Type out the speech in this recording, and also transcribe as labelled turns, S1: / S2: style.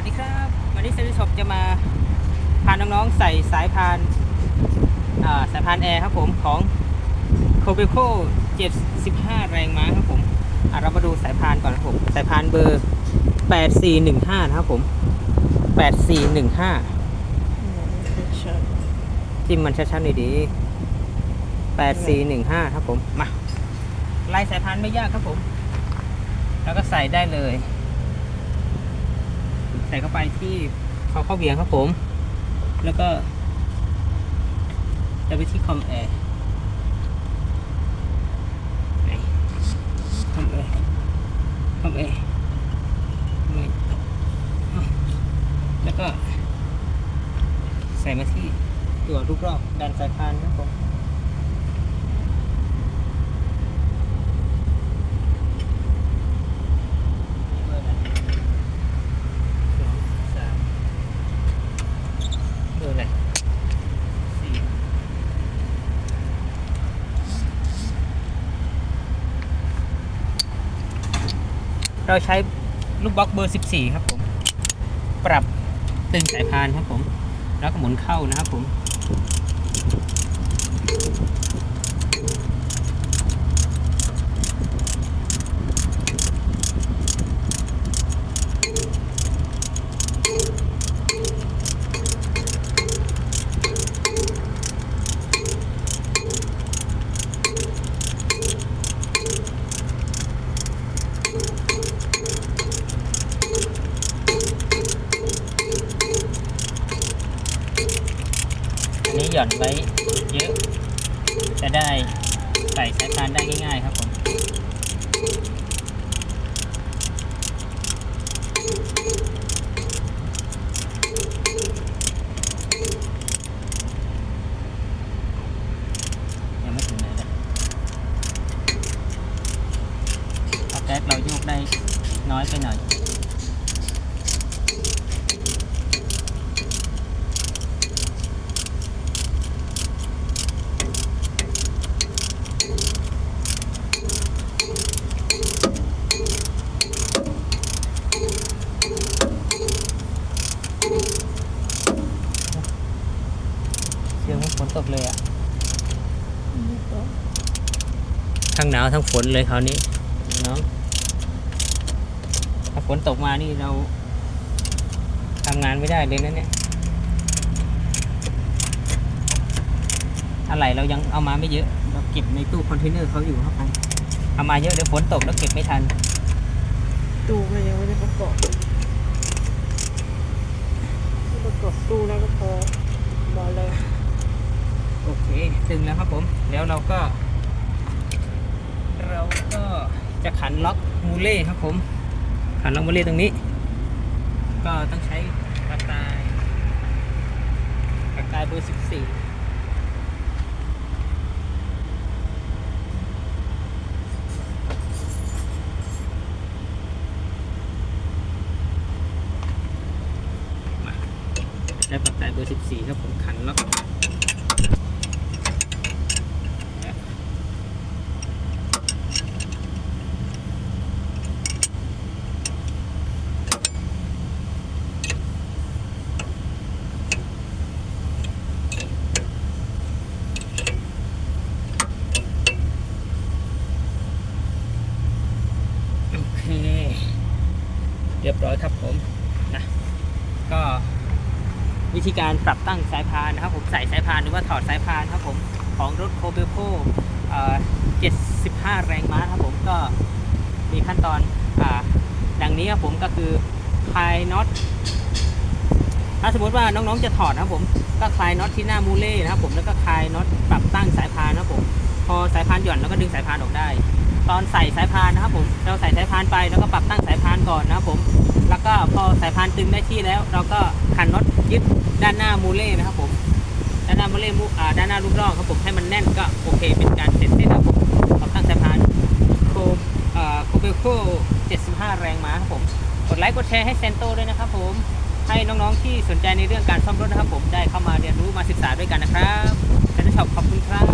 S1: วัสดีครับ วันนี้เซนช็อปจะมาพาน้องๆใส่สายพานอ่าสายพานแอร์ครับผมของ c o b e c o 75 แรงม้าครับผมอะเรามาดูสายพานก่อนนะครับผมสายพานเบอร์ 8415 นะครับผม 8415จิ้มมันชัดๆหน่อยดี8415 ครับผม มาลายสายพานไม่ยากครับผม แล้วก็ใส่ได้เลย ใส่เข้าไปที่เขาเข้าเบียงครับผม แล้วก็ จะไปที่คอมแอร์ไหนคอมแอร์คอมแอร์แล้วก็ ใส่มาที่ตัวรูปรอบดันสายพานครับผม เบอร์อะไรสองสามเบอร์อะไรสี่ เราใช้ลูกบล็อกเบอร์ 14 ครับผม ปรับตึงสายพานครับผม แล้วก็หมุนเข้านะครับผม ย่อนไว้เยอะ จะได้ใส่สายพานได้ง่ายๆครับผมยังไม่ถึงไหนเลยเอแก๊สเราโยกได้น้อยไปหน่อย เลยอะทั้งหนาวทั้งฝนเลยคราวนี้น้องถ้าฝนตกมานี่เราทำงานไม่ได้เลยนะเนี่ยอะไรเรายังเอามาไม่เยอะ เราเก็บในตู้คอนเทนเนอร์เขาอยู่ครับผมเอามาเยอะเดี๋ยวฝนตกแล้วเก็บไม่ทัน
S2: ตู้มันยังไม่ได้ประกอบประกอบตู้แล้วก็พอมาเลย
S1: โอเค ตึงแล้วครับผม แล้วเราก็ เราก็จะขันล็อกมูเล่ครับผม ขันล็อกมูเล่ตรงนี้ ก็ต้องใช้ปากกายปากกายเบอร์สิบสี่มาได้ปากกายเบอร์สิบสี่ครับผมขันล็อก โอเค เรียบร้อยครับผมนะก็วิธีการปรับตั้งสายพานนะครับผมใส่สายพานหรือว่าถอดสายพานครับผมของรถโคเบโค75 แรงม้าครับผมก็มีขั้นตอนอดังนี้ครับผมก็คือคลายน็อตถ้าสมมติว่าน้องๆจะถอดนะครับผมก็คลายน็อตที่หน้ามูเล่นะครับผมแล้วก็คลายน็อตปรับตั้งสายพานนะครับผมพอสายพานหย่อนแล้วก็ดึงสายพานออกได้ ตอนใส่สายพานนะครับผมเราใส่สายพานไปแล้วก็ปรับ สายพานตึงได้ที่แล้ว เราก็ขันน็อตยึดด้านหน้ามูเล่นะครับผมด้านหน้ามูเล่มูอ่าด้านหน้าลูกล่องครับผมให้มันแน่นก็โอเค เป็นการเสร็จสิ้นะครับผมปรับตั้งสายพานโคอ่าโคเบโค75 แรงม้าครับผมกดไลค์กดแชร์ให้เซนโตด้วยนะครับผมให้น้องๆที่สนใจในเรื่องการซ่อมรถนะครับผมได้เข้ามาเรียนรู้มาศึกษาด้วยกันนะครับแซนช็อปขอบคุณครับ